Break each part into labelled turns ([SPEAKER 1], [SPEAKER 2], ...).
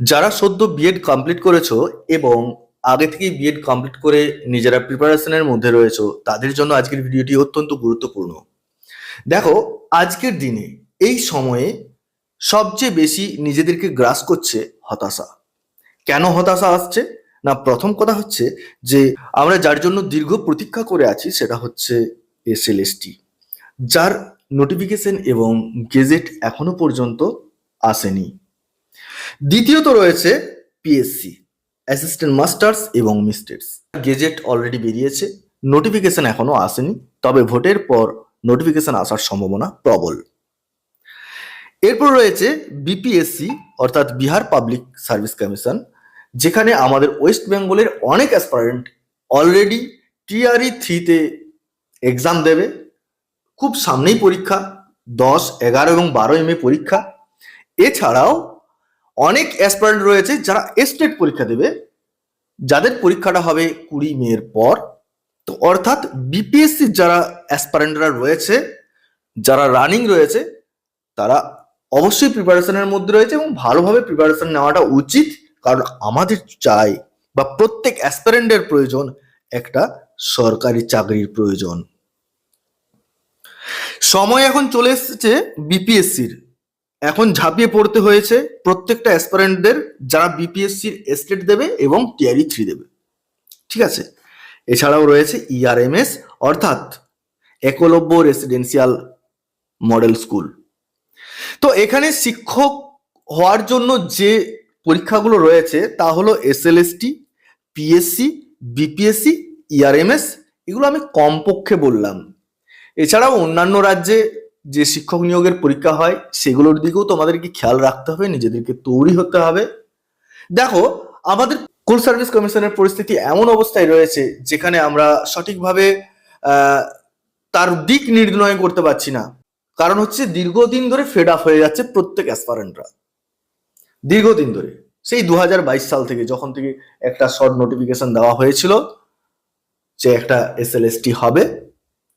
[SPEAKER 1] যারা সদ্য B Ed complete করেছ এবং আগে থেকেই বিএড কমপ্লিট করে নিজেরা প্রিপারেশনের মধ্যে রয়েছো, তাদের জন্য আজকের ভিডিওটি অত্যন্ত গুরুত্বপূর্ণ। দেখো, আজকের দিনে এই সময়ে সবচেয়ে বেশি নিজেদেরকে গ্রাস করছে হতাশা। কেন হতাশা আসছে? না, প্রথম কথা হচ্ছে যে আমরা যার জন্য দীর্ঘ প্রতীক্ষা করে আছি সেটা হচ্ছে এসএলএসটি যার নোটিফিকেশন এবং গেজেট এখনও পর্যন্ত আসেনি। দ্বিতীয়ত রয়েছে পিএসসি অ্যাসিস্ট্যান্ট মাস্টার্স এবং মিস্টার্স গেজেট অলরেডি বেরিয়েছে নোটিফিকেশন এখনও আসেনি, তবে ভোটের পর নোটিফিকেশন আসার সম্ভাবনা প্রবল। এরপর রয়েছে বিপিএসসি অর্থাৎ বিহার পাবলিক সার্ভিস কমিশন যেখানে আমাদের ওয়েস্ট বেঙ্গলের অনেক অ্যাসপারেন্ট অলরেডি টিআরই থ্রিতে এক্সাম দেবে। খুব সামনেই পরীক্ষা, দশ, এগারো এবং বারো এম পরীক্ষা। এছাড়াও অনেক অ্যাসপারেন্ট রয়েছে যারা স্টেট পরীক্ষা দেবে। যাদের পরীক্ষাটা হবে কুড়ি মেয়ের পর। তো অর্থাৎ বিপিএসসি যারা অ্যাসপারেন্টরা রয়েছে, যারা রানিং রয়েছে, তারা অবশ্যই প্রিপারেশনের মধ্যে রয়েছে এবং ভালোভাবে প্রিপারেশন নেওয়াটা উচিত। কারণ আমাদের চাই বা প্রত্যেক অ্যাসপারেন্টের প্রয়োজন একটা সরকারি চাকরির প্রয়োজন। সময় এখন চলে এসেছে বিপিএসসির এখন ঝাঁপিয়ে পড়তে হয়েছে প্রত্যেকটা অ্যাসপারেন্টদের যারা বিপিএসসির এস্টেট দেবে এবং টিআরই থ্রি দেবে। ঠিক আছে? এছাড়াও রয়েছে ইআরএমএস অর্থাৎ একলব্য রেসিডেন্সিয়াল মডেল স্কুল তো এখানে শিক্ষক হওয়ার জন্য যে পরীক্ষাগুলো রয়েছে তা হলো এসএলএসটি পিএসসি বিপিএসসি ইআরএমএস এগুলো আমি কমপক্ষে বললাম। এছাড়াও অন্যান্য রাজ্যে যে শিক্ষক নিয়োগের পরীক্ষা হয়, সেগুলোর দিকেও তোমাদেরকে খেয়াল রাখতে হবে, নিজেদেরকে তৈরি হতে হবে। দেখো, আমাদের স্কুল সার্ভিস কমিশনের পরিস্থিতি এমন অবস্থায় রয়েছে, যেখানে আমরা সঠিকভাবে তার দিক নির্ণয় করতে পারছি না। কারণ হচ্ছে দীর্ঘদিন ধরে ফেড আপ হয়ে যাচ্ছে প্রত্যেক অ্যাসপারেন্টরা দীর্ঘদিন ধরে। সেই দু হাজার বাইশ সাল থেকে যখন থেকে একটা শর্ট নোটিফিকেশন দেওয়া হয়েছিল যে একটা এসএলএসটি হবে,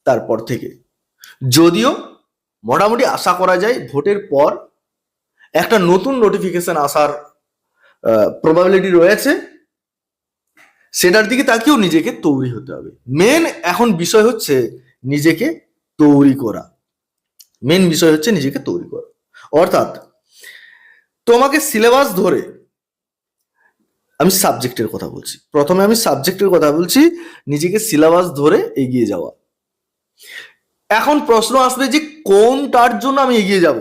[SPEAKER 1] তারপর থেকে। যদিও মোটামুটি আশা করা যায় ভোটের পর একটা নতুন নোটিফিকেশন আসার প্রবাবিলিটি রয়েছে। সেটার দিকে তাকেও নিজেকে তৈরি হতে হবে। মেন এখন বিষয় হচ্ছে নিজেকে তৈরি করা। মেন বিষয় হচ্ছে নিজেকে তৈরি করা। অর্থাৎ তোমাকে সিলেবাস ধরে আমি সাবজেক্টের কথা বলছি। প্রথমে আমি সাবজেক্টের কথা বলছি, নিজেকে সিলেবাস ধরে এগিয়ে যাওয়া। এখন প্রশ্ন আসবে যে কোনটার জন্য আমি এগিয়ে যাব?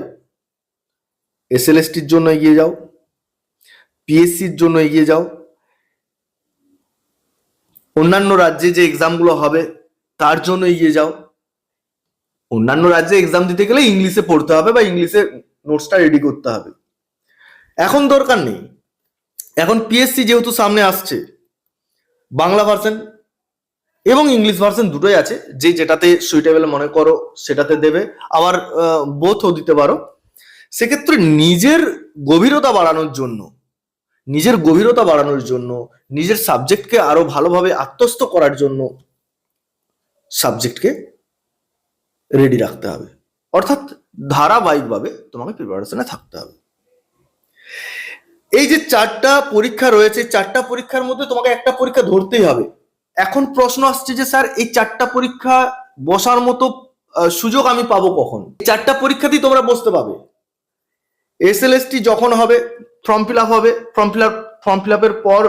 [SPEAKER 1] এসএলএসটির জন্য এগিয়ে যাও। পিএসসির জন্য এগিয়ে যাও। অন্যান্য রাজ্যে যে এক্সামগুলো হবে, তার জন্য এগিয়ে যাও। অন্যান্য রাজ্যে এক্সাম দিতে গেলে ইংলিশে পড়তে হবে বা ইংলিশে নোটসটা রেডি করতে হবে। এখন দরকার নেই। এখন পিএসসি যেহেতু সামনে আসছে, বাংলা ভার্সন এবং ইংলিশ ভার্সন দুটোই আছে, যে যেটাতে সুইটেবল মনে করো সেটাতে দেবে। আবার বোথও দিতে পারো। সেক্ষেত্রে নিজের গভীরতা বাড়ানোর জন্য, নিজের গভীরতা বাড়ানোর জন্য, নিজের সাবজেক্টকে আরও ভালোভাবে আত্মস্থ করার জন্য সাবজেক্টকে রেডি রাখতে হবে। অর্থাৎ ধারাবাহিকভাবে তোমাকে প্রিপারেশনে থাকতে হবে। এই যে চারটা পরীক্ষা রয়েছে, চারটা পরীক্ষার মধ্যে তোমাকে একটা পরীক্ষা ধরতেই হবে। এখন প্রশ্ন আসছে যে, স্যার, এই চারটা পরীক্ষা বসার মতো সুযোগ আমি পাবো কখন? চারটা পরীক্ষাতেই তোমরা বসতে পাবে এসএলএসটি যখন হবে ফর্ম ফিল আপ হবে form fill up form fill আপের পর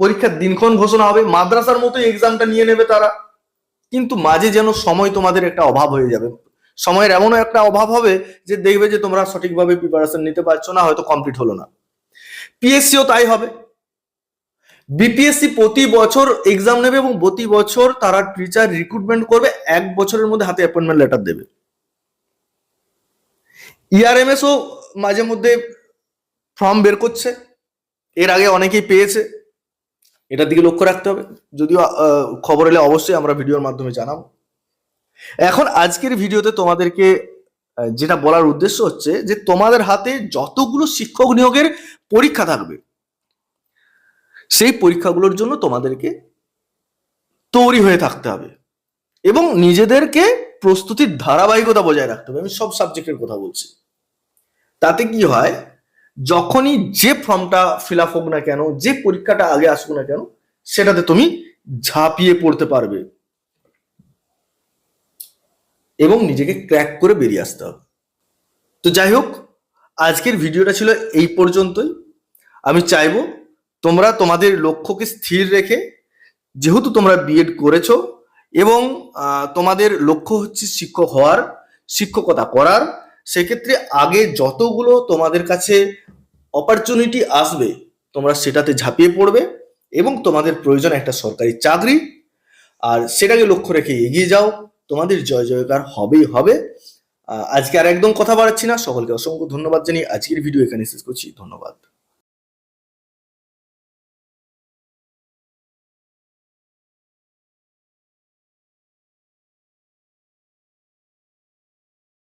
[SPEAKER 1] পরীক্ষার দিনক্ষণ ঘোষণা হবে, মাদ্রাসার মতো এক্সামটা নিয়ে নেবে তারা। কিন্তু মাঝে যেন সময় তোমাদের একটা অভাব হয়ে যাবে। সময়ের এমন একটা অভাব হবে যে, দেখবে যে তোমরা সঠিকভাবে প্রিপারেশন নিতে পারছ না, হয়তো কমপ্লিট হলো না। পিএসসিও তাই হবে। বিপিএসসি প্রতি বছর এক্সাম নেবে এবং প্রতি বছর তারা টিচার রিক্রুটমেন্ট করবে, এক বছরের মধ্যে হাতে অ্যাপয়েন্টমেন্ট লেটার দেবে। ইআরএমএসও মাঝে মধ্যে ফর্ম বের করছে, এর আগে অনেকেই পেয়েছে। এটার দিকে লক্ষ্য রাখতে হবে, যদিও খবর এলে অবশ্যই আমরা ভিডিওর মাধ্যমে জানাব। এখন আজকের ভিডিওতে তোমাদেরকে যেটা বলার উদ্দেশ্য হচ্ছে যে তোমাদের হাতে যতগুলো শিক্ষক নিয়োগের পরীক্ষা থাকবে সেই পরীক্ষাগুলোর জন্য তোমাদেরকে তৈরি হয়ে থাকতে হবে। এবং নিজেদেরকে প্রস্তুতির ধারাবাহিকতা বজায় রাখতে হবে। আমি সব সাবজেক্টের কথা বলছি। তাতে কি হয়? যখনই যে ফর্মটা ফিল আপ হোক না কেন, যে পরীক্ষাটা আগে আসুক না কেন, সেটাতে তুমি ঝাঁপিয়ে পড়তে পারবে। এবং নিজেকে ক্র্যাক করে বেরিয়ে আসতে হবে। তো যাই হোক, আজকের ভিডিওটা ছিল এই পর্যন্তই। আমি চাইব তোমরা তোমাদের লক্ষ্যকে স্থির রেখে, যেহেতু তোমরা বিএড করেছ এবং তোমাদের লক্ষ্য হচ্ছে শিক্ষক হওয়ার, শিক্ষকতা করার, সেক্ষেত্রে আগে যতগুলো তোমাদের কাছে অপরচুনিটি আসবে, তোমরা সেটাতে ঝাঁপিয়ে পড়বে এবং তোমাদের প্রয়োজন একটা সরকারি চাকরি। আর সেটাকে লক্ষ্য রেখে এগিয়ে যাও। তোমাদের জয় জয়কার হবেই হবে। আজকে আর একদম কথা বাড়াচ্ছি না। সকলকে অসংখ্য ধন্যবাদ জানিয়ে আজকের ভিডিও এখানে শেষ করছি। ধন্যবাদ।